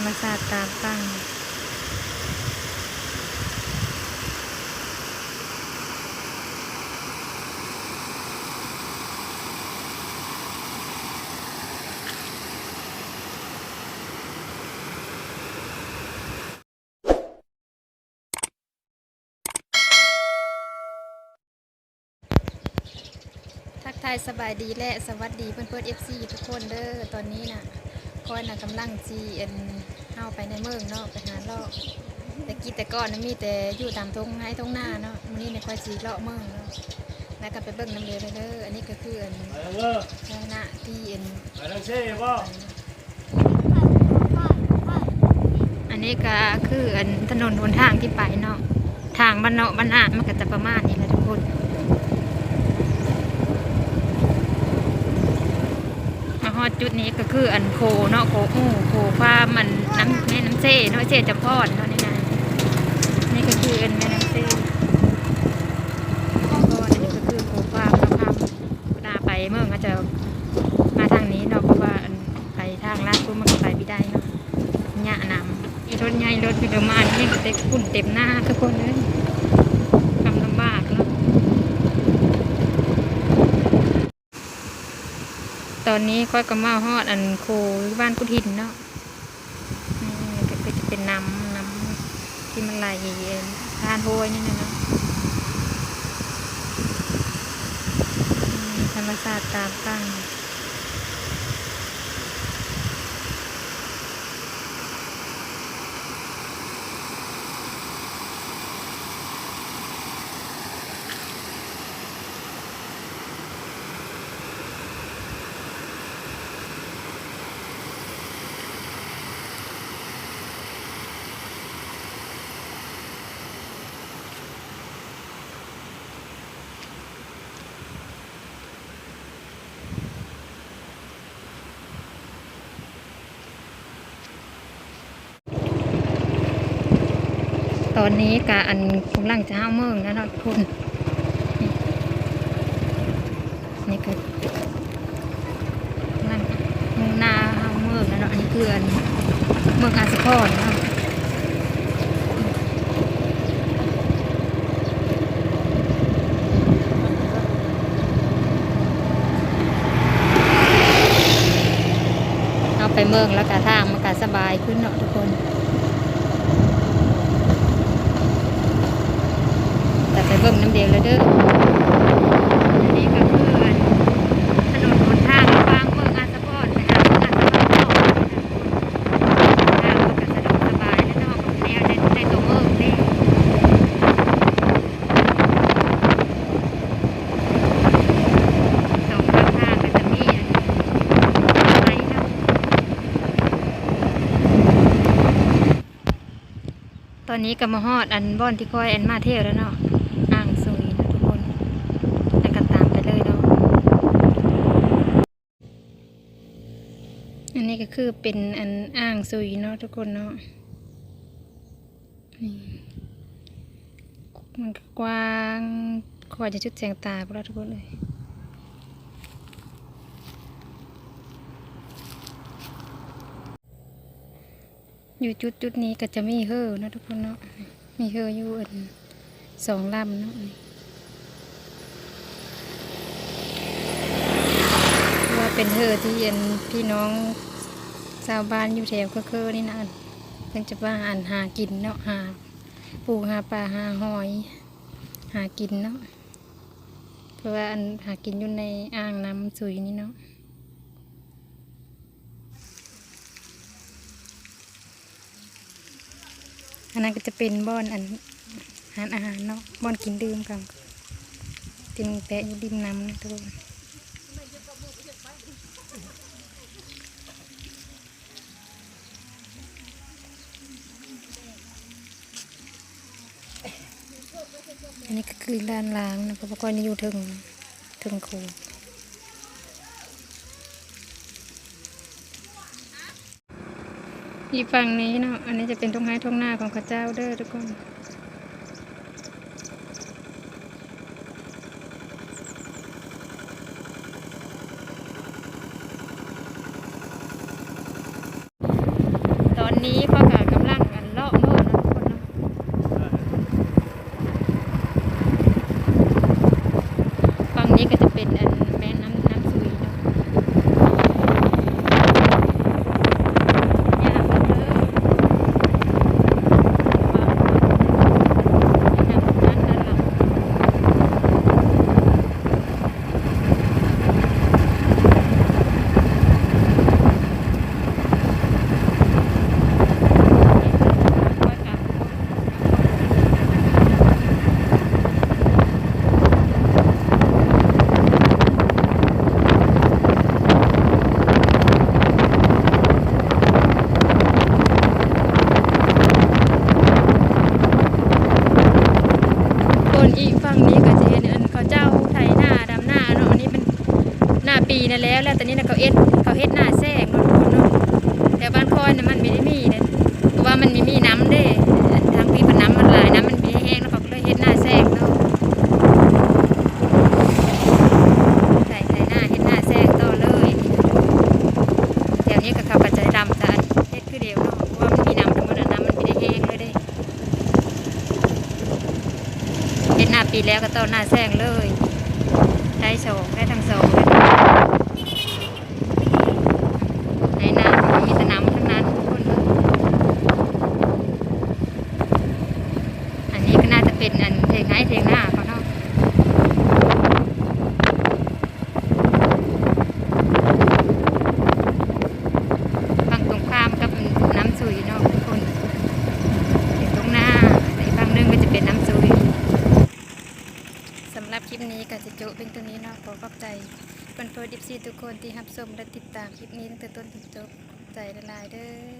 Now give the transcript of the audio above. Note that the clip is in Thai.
รมศาสตร์ตามตั้งทักทายสบายดีและสวัสดีเพื่อนเพื่อนเอฟซีทุกคนเด้อตอนนี้น่ะคอยน่ะกำลังจีเอ็นาไปในเมืองเนาะไปหาเลาะแต่กี้แต่ก่อนน่ะมีแต่อยู่ตามทงไห้ทงหน้าเนาะมื้อนี้ในคอยจีเลาะเมืองเนาะแล้วก็ไปเบิ่งน้ำเดือดเด้ออันนี้ก็คืออันไปทางเออคณะที่เอ็นไปทางเช่ป่ะอันนี้ก็คืออันถนนหนทางที่ไปเนาะทางบ้านเนาะบ้านอามันก็จะประมาณนี้แหละทุกคน มาฮ อดจุดนี้ก็คืออันโคเนาะโคอู้โคฟ้ามันน้ำแม่น้ำเซ่เนาะเซ่จำพอดเนาะนี่นะนี่ก็คืออันแม่น้ำเซ่ก็อันนี้ก็คือโคฟ้าพระพามเวลาไปเมื่อก็จะมาทางนี้เนาะเพราะว่าอันไปทางลาดปุ๊บมันก็ไปไม่ได้เนาะหญ้านำมีรถใหญ่รถพิเดมานนี่ก็เต็มฝุ่นเต็มหน้าทุกคนเลยทำลำบากเนาะ ตอนนี้ค่อยก็มาฮอดอันโคบ้านกุทินเนาะนี่ก็จะเป็นน้ำน้ำที่มันไหลทานโวยนี่นะเนาะธรรมศาสตร์ตามตั้ง ตอนนี้กะอันกำลังจะห้าเมืองนะทุกคนนี่นี่ก็นั่นมุงหน้าห้าเมืองแล้วเนาะอันนี้คืออันเมืองอาสพรเนะเอาไปเมืองแล้วกะทางมันกะสบายขึ้นเนาะทุกคน แต่ไป เบิ่งน้ำเดียวแล้วเด้ออันนี้ก็คือถนนหนทางระหว่างเมืองอาสะพรไปหาเมืองอาสะพรนอทางก็สะดวกสบายและนอกแนวในในตัวเมืองนี่สองข้างทางก็จะมีอันไม้เนาะตอนนี้ก็มาฮอดอันบ่อนที่คอยอันมาเที่ยวแล้วเนาะ อ่างซุยนะทุกคน แล้วก็ตามไปเลยเนาะ อั นี้ก็คือเป็นอันอ่างซุยเนาะทุกคนเนาะนี่มันกกว้างคอยจะชุดแสงตาพวกเราทุกคนเลยอยู่จุดจุดนี้ก็จะมีเฮอนะทุกคนเนาะมีเฮออยู่อันสองลำเนาะนี่ว่าเป็นเธอที่เย็นพี่น้องาวบ้านอยู่แถวก็คือนี่นะเพิ่งจะว่าอ่านหากินเนาะหาปูหาปลาหาหอย หากินเนาะเพราะว่าอันหากินอยู่ในอ่างน้ำสุยนี่เนาะอันนั้นก็จะเป็นบ่อนอันอาหารอาหารเนาะบ่อนกินดื่มกันกินแปะอยู่ดิมน้ำนะทุกคน อันนี้ก็คือด้านล้างนะเพราะก้อยนี่อยู่ถึงถึงครูอีกฝั่งนี้เนาะ อันนี้จะเป็นทุ่งไห้ทุ่งหน้าของข้าเจ้าเด้อทุกคน ปีนะแล้วแล้วตอนนี้นะเขาเอ็ดเขาเฮ็ดหน้าแซงนาะทุกคนเนาะแต่บ้านคอยนะมันไม่ได้มีเด้เพราะว่ามันไม่มีน้ำเด้ทางพี่ปนน้ำมันหลายน้ำมันมีแห้งแล้วเขาก็เลยเฮ็ดหน้าแซงเนาะใส่ใส่หน้าเฮ็ดหน้าแซงต่อเลยแถวนี้ก็เขาปัจจัยดำจะเฮ็ดคือเดียวเนาะเพราะว่ามันมีน้ำทั้งหมดอะน้ำมันไม่ได้แห้งเลยเด้เฮ็ดหน้าปีแล้วก็ต่อหน้าแซงเลย ได้สองได้ทั้งสองเลยในน้ำมีแต่น้ำทั้งนั้นทุกคนอันนี้ก็น่าจะเป็นอันเพลงไหนเพลงหน้าเขาเนาะฝั่งตรงข้ามกับน้ำซุยเนาะทุกคนอยู่ตรงหน้าแต่อีกฝั่งหนึงก็จะเป็นน้ำซุย สำหรับ คลิปนี้ก็จะจบเป็นตัวนี้เนาะขอขอบใจเพื่อนๆดิฟซีทุกคนที่รับชมและติดตามคลิปนี้ตั้งแต่ต้นจนจบใจละลายเด้อ